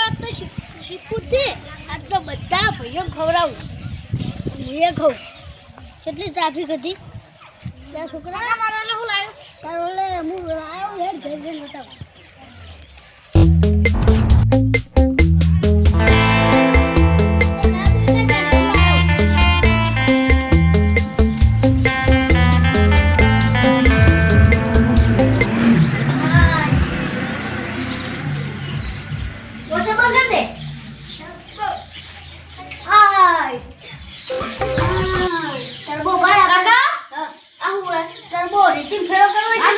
આજ તો આજ તો બધા ભાઈઓ ખવડાવું હું એ કેટલી ટ્રાફિક હતી ત્યાં છોકરા, મારો એટલે હું લાવ્યો તારો હું લાવ્યો હેડ ઘર બતાવ રેટિંગ ફેરો કરવો છે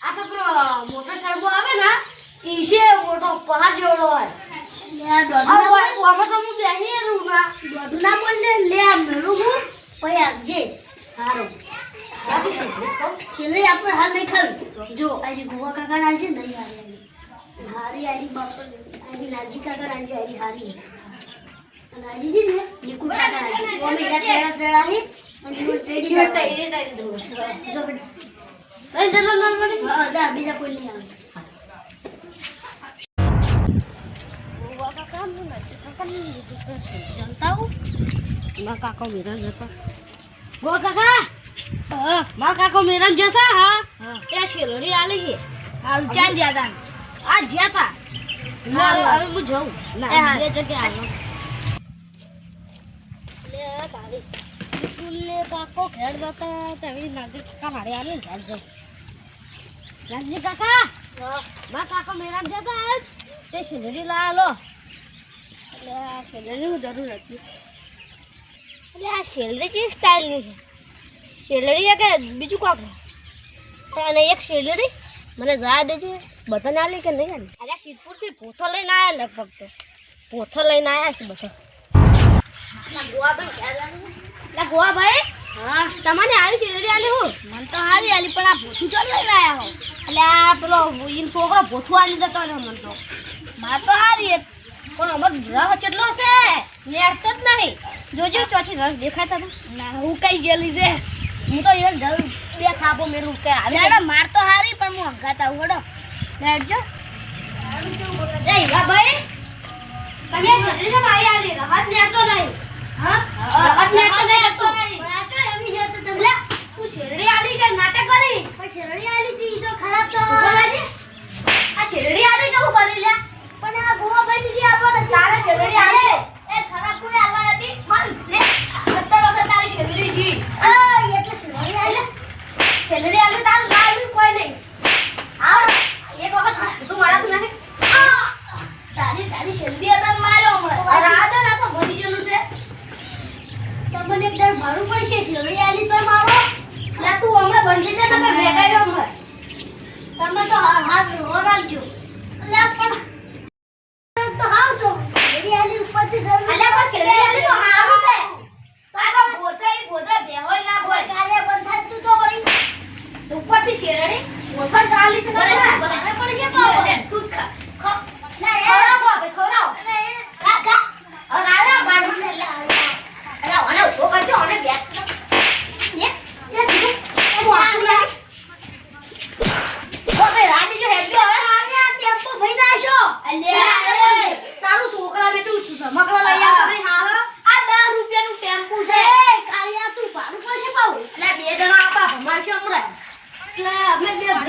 આ તો પેલો મોટો ટર્બો આવે ને ઈશે મોટો પહાડ જેવડો હોય ના ને આપણે હાલ નહીં ખાવી જો આજે ગોવા કાકા ના છે નહીં હારી હારી હારી બાપર આજે નાજી કાકા ના છે હારી હારી છે ને નિકુલ કાકા ના છે પેડા પેડા હે કાકા મેરામ જતા ગો કાકા મારા કાકો મેરામ જતા હા એ શેરડી આલી છે હારું ચાલ જ્યાદા આ હવે હું જઉં ના, એ. જગ્યાએ. લે તારી કાકો ઘેર જતા તેવી નાજી કાકા મારે આને જાઉં રાજજી કાકા મારા કાકો જતા આજ તે શેરડી લાલો લો એટલે આ સેલરીની હું જરૂર નથી એટલે આ સેલરી કેવી સ્ટાઇલની છે? સેલરી કે બીજું કાંક? અને એક સેલરી મને જા દેજે. બધાને આલી કે નહીં આલી? અરે સિદ્ધપુરથી પોથો લઈને આવ્યા લગભગ તો. પોથો લઈને આવ્યા છે બધા. એટલે ગોવા ભાઈ. હા. તમને આવી શેરડી આલી હું? મને તો હારી આલી પણ આ ભૂથું ચો લઈને આવ્યા હો. એટલે આ પેલો ઈન છોકરો ભોથું આલી જતો રહ્યો મને તો. માર તો હારી પણ અમર રસ કેટલો છે? નેરતો જ નહીં. જોજો ચોથી રસ દેખાતા હતા ના હું કઈ ગયેલી છે? હું તો એ જરૂર બે થાપો મેરું કે આવી માર તો હારી પણ હું લેડજો એ હીરા ભાઈ તમે છે મારી આલી રસ નેરતો નહીં. હા? રહત નેરતો નહીં હતો પણ આ તો એવી છે તો તમે લે તું શેરડી આલી કે નાટક કરી પણ શેરડી આલી હતી ઈ તો ખરાબ તો બોલાજી આ શેરડી આલી કે હું કરી લે પણ આ ગોવા ભાઈ દીદી આવવા નથી તારે શેરડી આલી એ ખરાબ કોને આવવા નથી માર લે અત્યાર વખત તારી શેરડી જી આ એટલે શેરડી આલી શેરડી આલી તારું ના આવ્યું કોઈ નહીં આવ એક વખત તું મળાતું નહીં આ! તારી શેલ્દી હતા માર્યો હમણાં. રાધા ના તો ભરી ગયેલું છે. તમને એક દર મારું પડશે શેરડી આલી તો મારો લે તું હમણાં બંધી દે તમે બેઠા હમણાં. તમે તો હાથ રો રાખજો. એટલે પણ તો હાવ છો. શેરડી આલી ઉપરથી અલ્યા પણ શેરડી આલી તો હારું છે. તો બેહોય ના બંધ વળી. ઉપરથી શેરડી પોતે ચાલી છે બરાબર. પણ છે પાવ. તું ખા ખા ના, એ- ખવડાવો આપણે, ખવડાવો. ખા ખા હવે આરા બાર મને લે અરે ઓને ઊભો કરજો ઓને બે લે લે તું તું આખું લે ઓ બે રાજી જો હેડજો હવે અરે આ ટેમ્પો ભઈ નાખ્યો અલ્યા એ, તારું છોકરા બેટું રમકડા લઈ આવ કરી હારો આ 10 રૂપિયાનું ટેમ્પુ છે એ કાર્યા તું ભાડું પડશે પાવ એટલે બે જણા આપા ભમાશે હમણાં એટલે અમે બે ભાઈ છે ને તો વાને તમે વળી વળી જો ગો ભાઈ આ ઉપરથી રોવે છે બાબે હારી ગયો બાબે હારી ગયો તારી શેરડી તું જ ગળે હેડો લે રાજી આજે ભાઈ. તમે પછી ઉપરથી ગરમી કરી છે હજી કોઈ શેરડી નહીં આલી આપી શેરડી આલી તો ગુનો કર્યો